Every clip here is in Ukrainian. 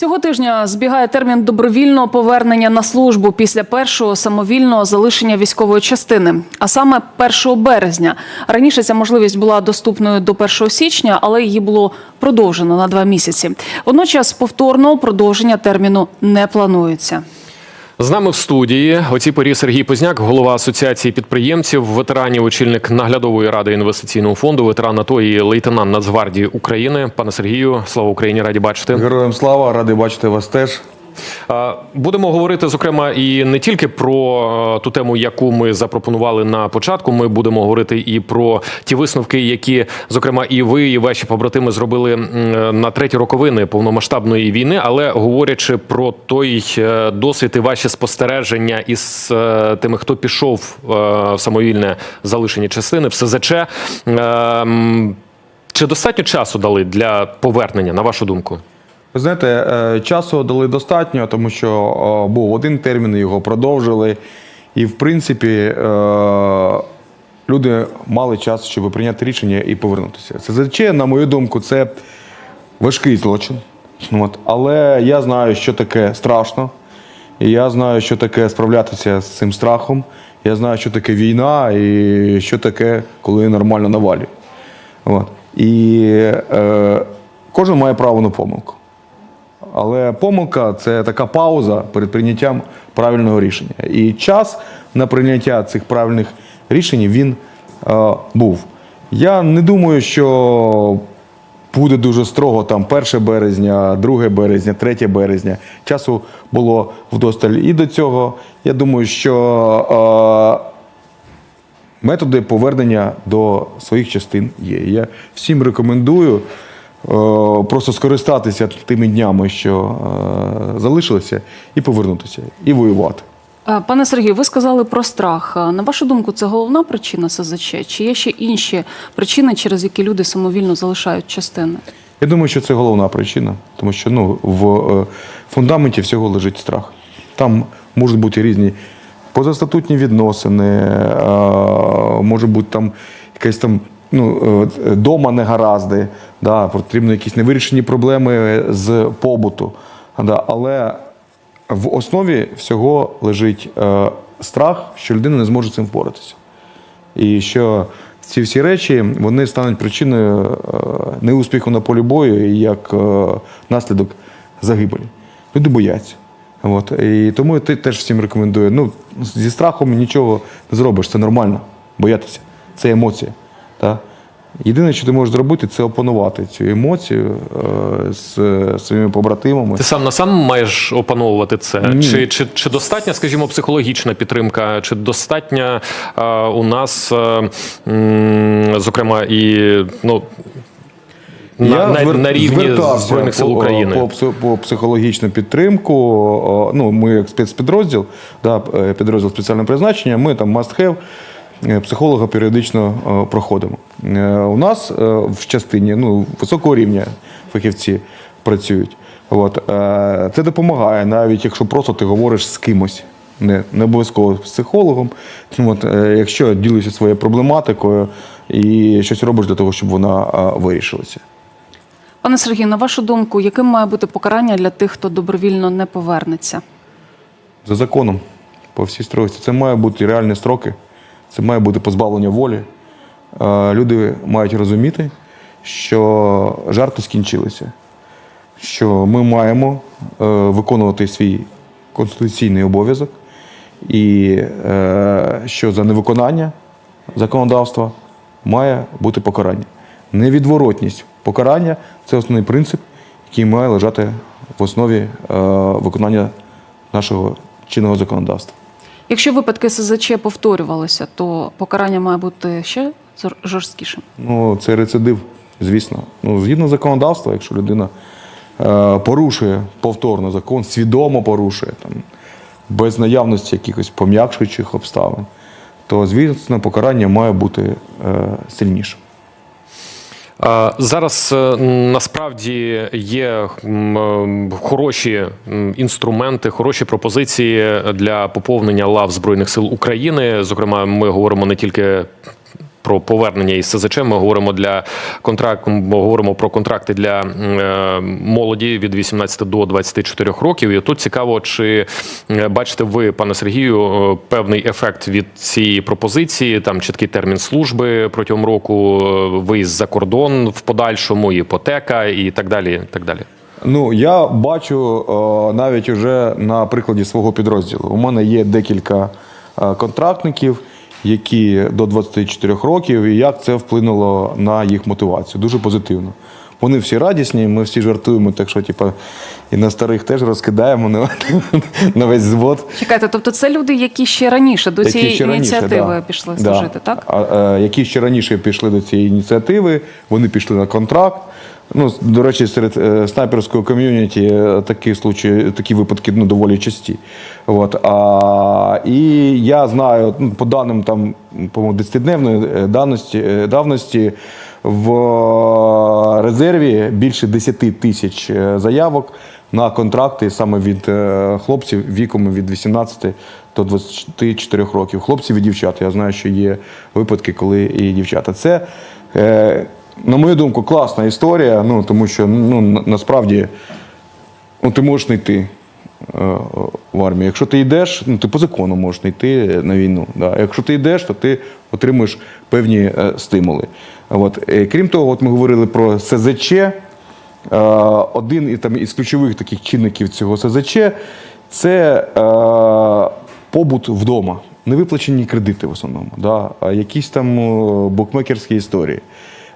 Цього тижня збігає термін добровільного повернення на службу після першого самовільного залишення військової частини, а саме 1 березня. Раніше ця можливість була доступною до 1 січня, але її було продовжено на два місяці. Водночас повторного продовження терміну не планується. З нами в студії оці порі Сергій Позняк, голова асоціації підприємців, ветеранів, очільник наглядової ради інвестиційного фонду, ветеран АТО і лейтенант Нацгвардії України. Пане Сергію, слава Україні, раді бачити. Героям слава, ради бачити вас теж. А, Будемо говорити зокрема і не тільки про е, ту тему, яку ми запропонували на початку. Ми будемо говорити і про ті висновки, які зокрема і ви, і ваші побратими зробили е, на треті роковини повномасштабної війни. Але говорячи про той е, досвід і ваші спостереження із е, тими, хто пішов е, в самовільне залишені частини в СЗЧ. е, Чи достатньо часу дали для повернення, на вашу думку? Ви знаєте, е, часу дали достатньо, тому що е, був один термін, його продовжили. І, в принципі, е, люди мали час, щоб прийняти рішення і повернутися. СЗЧ, на мою думку, це важкий злочин. От. Але я знаю, що таке страшно. І я знаю, що таке справлятися з цим страхом. Я знаю, що таке війна і що таке, коли нормально навалює. І е, кожен має право на помилку. Але помилка це така пауза перед прийняттям правильного рішення. І час на прийняття цих правильних рішень він е, був. Я не думаю, що буде дуже строго там 1 березня, 2 березня, 3 березня. Часу було вдосталь і до цього. Я думаю, що е, методи повернення до своїх частин є. Я всім рекомендую просто скористатися тими днями, що е, залишилися, і повернутися, і воювати. Е, Пане Сергію, ви сказали про страх. Е, На вашу думку, це головна причина СЗЧ? Чи є ще інші причини, через які люди самовільно залишають частини? Я думаю, що це головна причина, тому що ну, в е, фундаменті всього лежить страх. Там можуть бути різні позастатутні відносини, е, може бути там якась там ну, е, дома негаразди, да, потрібно якісь невирішені проблеми з побуту. Да, але в основі всього лежить е, страх, що людина не зможе цим впоратися. І що ці всі речі вони стануть причиною е, неуспіху на полі бою і як е, наслідок загибелі. Люди бояться. От. І тому я теж всім рекомендую. Ну, зі страхом нічого не зробиш, це нормально. Боятися. Це емоція. Та? Єдине, що ти можеш зробити, це опанувати цю емоцію е, з е, своїми побратимами. Ти сам на сам маєш опановувати це? Ні. Чи, чи, чи достатня, скажімо, психологічна підтримка, чи достатня е, у нас, е, м, зокрема, і ну, на, на, звер- на рівні Збройних сил України? По, пси- по психологічну підтримку. Ну, ми як спецпідрозділ, да, е, підрозділ спеціального призначення, ми там must have, е, психолога періодично е, проходимо. Е, У нас е, в частині ну, високого рівня фахівці працюють. От. е, Це допомагає, навіть якщо просто ти говориш з кимось. Не, не обов'язково з психологом. От, е, якщо ділишся своєю проблематикою і щось робиш для того, щоб вона е, вирішилася. Пане Сергію, на вашу думку, яким має бути покарання для тих, хто добровільно не повернеться? За законом, по всій строгості. Це має бути реальні строки, це має бути позбавлення волі. Е, Люди мають розуміти, що жарти скінчилися, що ми маємо е, виконувати свій конституційний обов'язок, і е, що за невиконання законодавства має бути покарання. Невідворотність покарання це основний принцип, який має лежати в основі виконання нашого чинного законодавства. Якщо випадки СЗЧ повторювалися, то покарання має бути ще жорсткішим. Ну, це рецидив, звісно. Ну, згідно законодавства, якщо людина е, порушує повторно закон, свідомо порушує там, без наявності якихось пом'якшуючих обставин, то звісно покарання має бути е, сильнішим. Зараз е, насправді є е, хороші інструменти, хороші пропозиції для поповнення лав Збройних сил України. Зокрема, ми говоримо не тільки про повернення із СЗЧ. Ми говоримо для контракт, ми говоримо про контракти для е, молоді від 18 до 24 років. І тут цікаво, чи е, бачите ви, пане Сергію, е, певний ефект від цієї пропозиції, там чіткий термін служби протягом року, виїзд за кордон в подальшому, іпотека і так далі. Так далі. Ну, я бачу навіть уже на прикладі свого підрозділу. У мене є декілька контрактників, які до 24 років, і як це вплинуло на їх мотивацію. Дуже позитивно. Вони всі радісні, ми всі жартуємо, так що, типа, і на старих теж розкидаємо на, на весь звод. Чекайте, тобто це люди, які ще раніше до Які цієї раніше, ініціативи да. пішли Да. служити, так? А, е, які ще раніше пішли до цієї ініціативи, вони пішли на контракт. Ну, до речі, серед е, снайперського ком'юніті е, такі случаї, такі випадки ну, доволі часті. От, а, і я знаю, ну, по даним там, по-моєму, 10-дневної е, давності, давності в резерві більше 10 тисяч заявок на контракти саме від хлопців віком від 18 до 24 років. Хлопців і дівчат. Я знаю, що є випадки, коли і дівчата. Це, на мою думку, класна історія, ну, тому що ну, насправді ну, ти можеш не йти е, в армію. Якщо ти йдеш, ну, ти по закону можеш не йти на війну. Да. Якщо ти йдеш, то ти отримуєш певні е, стимули. От. Е, Крім того, от ми говорили про СЗЧ. Один із ключових таких чинників цього СЗЧ це побут вдома. Невиплачені кредити в основному, да? якісь там букмекерські історії.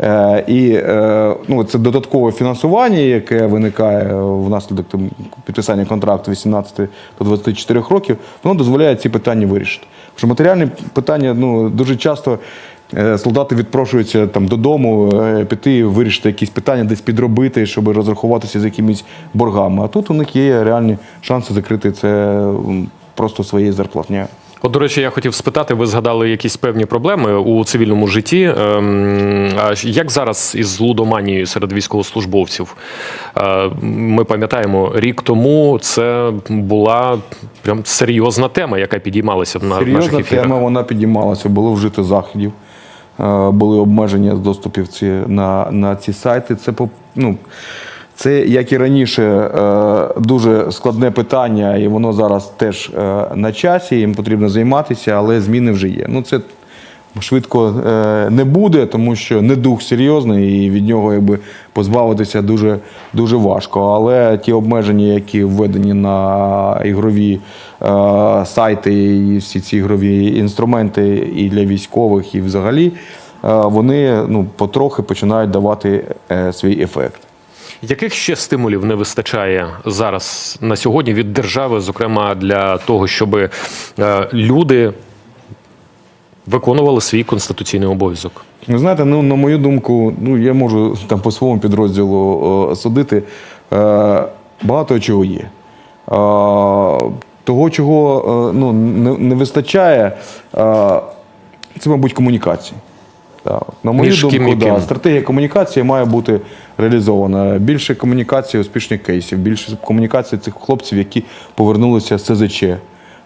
Е, і е, ну, це додаткове фінансування, яке виникає внаслідок там, підписання контракту 18 до 24 років, воно дозволяє ці питання вирішити. Тому що матеріальні питання ну, дуже часто е, солдати відпрошуються там, додому, піти вирішити якісь питання, десь підробити, щоб розрахуватися з якимись боргами. А тут у них є реальні шанси закрити це просто своєю зарплатнею. От, до речі, я хотів спитати, ви згадали якісь певні проблеми у цивільному житті. Ем, а як зараз із лудоманією серед військовослужбовців? Е, Ми пам'ятаємо, рік тому це була прям серйозна тема, яка підіймалася на наших Серйозна ефірах. тема, вона підіймалася, було вжито заходів, е, були обмеження доступів на, на ці сайти. Це, по- ну, це, як і раніше, е, дуже складне питання, і воно зараз теж е, на часі, їм потрібно займатися, але зміни вже є. Ну, це швидко е, не буде, тому що недух серйозний, і від нього якби, позбавитися дуже, дуже важко. Але ті обмеження, які введені на ігрові сайти, і всі ці ігрові інструменти і для військових, і взагалі, вони ну, потрохи починають давати свій ефект. Яких ще стимулів не вистачає зараз на сьогодні від держави, зокрема для того, щоб е, люди виконували свій конституційний обов'язок? Ви знаєте, ну на мою думку, ну я можу там по своєму підрозділу е, судити. Е, багато чого є. Е, того, чого е, ну, не, не вистачає, е, це, мабуть, комунікації. На мою Між ким думку, ким? да, стратегія комунікації має бути реалізована. Більше комунікації успішних кейсів, більше комунікації цих хлопців, які повернулися з СЗЧ.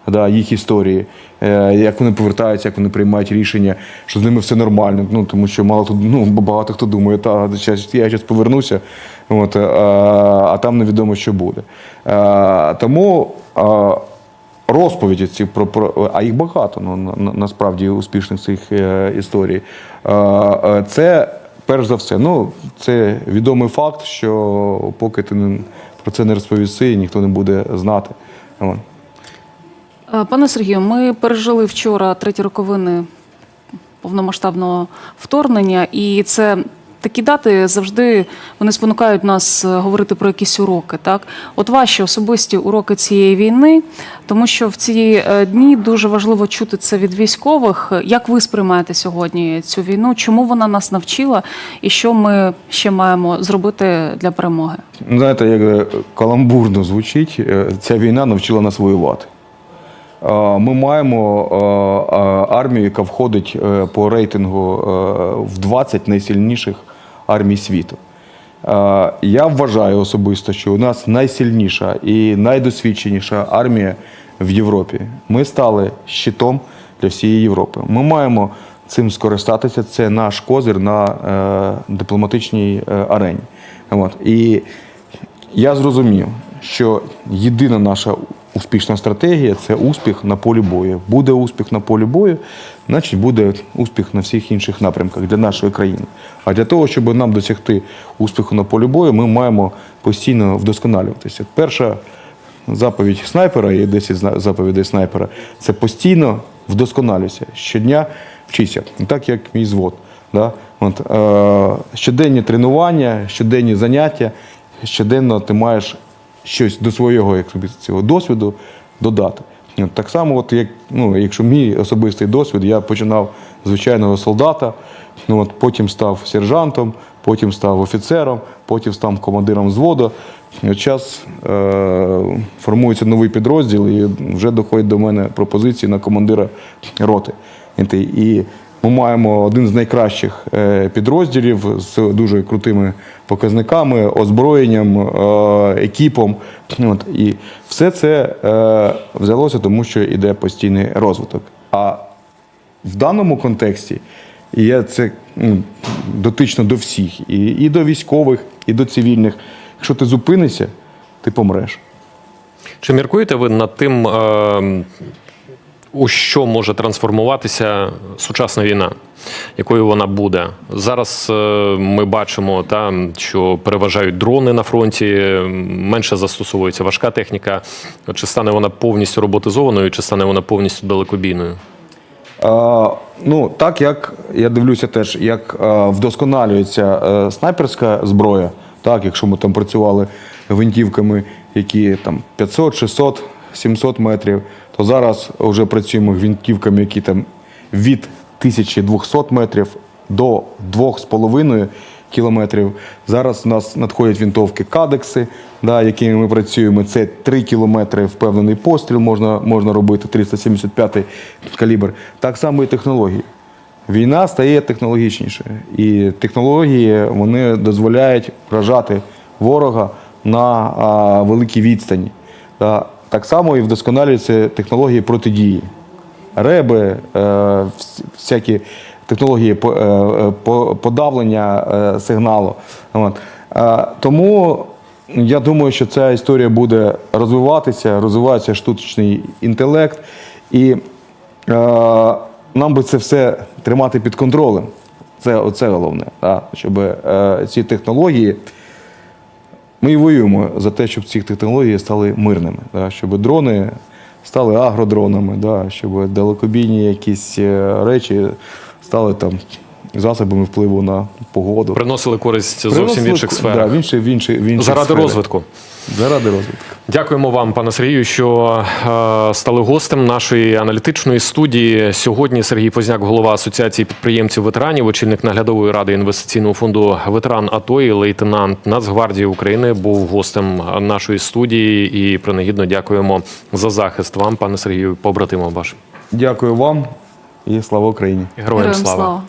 Да, їх історії, е, як вони повертаються, як вони приймають рішення, що з ними все нормально. Ну тому що мало хто ну багато хто думає, та я зараз повернуся, от, е, а там невідомо, що буде. Е, Тому е, розповіді ці про, про а їх багато, ну на, на- насправді успішних цих е, історій. Е, е, це перш за все, ну це відомий факт, що поки ти не, про це не розповісти, ніхто не буде знати. Пане Сергію, ми пережили вчора треті роковини повномасштабного вторгнення, і це такі дати завжди вони спонукають нас е, говорити про якісь уроки. Так, от ваші особисті уроки цієї війни, тому що в ці е, дні дуже важливо чути це від військових. Як ви сприймаєте сьогодні цю війну? Чому вона нас навчила, і що ми ще маємо зробити для перемоги? Ну, Знаєте, як е, каламбурно звучить, ця війна навчила нас воювати. Е, Ми маємо е, е, армію, яка входить по рейтингу в 20 найсильніших армій світу. Я вважаю особисто, що у нас найсильніша і найдосвідченіша армія в Європі. Ми стали щитом для всієї Європи. Ми маємо цим скористатися. Це наш козир на дипломатичній арені. І я зрозумів, що єдина наша успішна стратегія це успіх на полі бою. Буде успіх на полі бою, значить буде успіх на всіх інших напрямках для нашої країни. А для того, щоб нам досягти успіху на полі бою, ми маємо постійно вдосконалюватися. Перша заповідь снайпера і 10 заповідей снайпера це постійно вдосконалюйся. Щодня вчися. Так як мій звод. Да? От, е, щоденні тренування, щоденні заняття, щоденно ти маєш щось до свого як цього досвіду додати. От, так само, от, як, ну, якщо мій особистий досвід, я починав з звичайного солдата, ну, от, потім став сержантом, потім став офіцером, потім став командиром взводу. От час е, формується новий підрозділ, і вже доходять до мене пропозиції на командира роти. І ми маємо один з найкращих е, підрозділів з дуже крутими показниками, озброєнням, е, екіпом. От, і все це е, взялося, тому що йде постійний розвиток. А в даному контексті я це ну, дотично до всіх, і, і до військових, і до цивільних. Якщо ти зупинишся, ти помреш. Чи міркуєте ви над тим, е, у що може трансформуватися сучасна війна? Якою вона буде? Зараз е, ми бачимо, та, що переважають дрони на фронті, менше застосовується важка техніка. Чи стане вона повністю роботизованою, чи стане вона повністю далекобійною? Е, ну, так як я дивлюся теж, як е, вдосконалюється е, снайперська зброя, так, якщо ми там працювали гвинтівками, які там 500, 600, 700 метрів, то зараз вже працюємо гвинтівками, які там від 1200 метрів до 2,5 кілометрів. Зараз у нас надходять вінтовки кадекси, да, якими ми працюємо. Це 3 кілометри впевнений постріл можна, можна робити, 375 калібр. Так само і технології. Війна стає технологічнішою. І технології вони дозволяють вражати ворога на а, великій відстані. Та, так само і вдосконалюються технології протидії. Реби, е, всякі технології е, е, по- подавлення сигналу. Тому я думаю, що ця історія буде розвиватися, розвивається штучний інтелект. І нам би це все тримати під контролем. Це оце головне, щоб ці технології. Ми і воюємо за те, щоб ці технології стали мирними, да? щоб дрони стали агродронами, да? щоб далекобійні якісь е, речі стали там засобами впливу на погоду. Приносили користь зовсім в інших інших Да, в інші, в інші, в інші Заради сфери. розвитку. Заради розвитку. Дякуємо вам, пане Сергію, що е, стали гостем нашої аналітичної студії. Сьогодні Сергій Позняк, голова Асоціації підприємців ветеранів, очільник наглядової ради інвестиційного фонду ветеран АТО і лейтенант Нацгвардії України був гостем нашої студії. І принагідно дякуємо за захист вам, пане Сергію, побратимам вашим. Дякую вам і слава Україні. Героям слава. слава.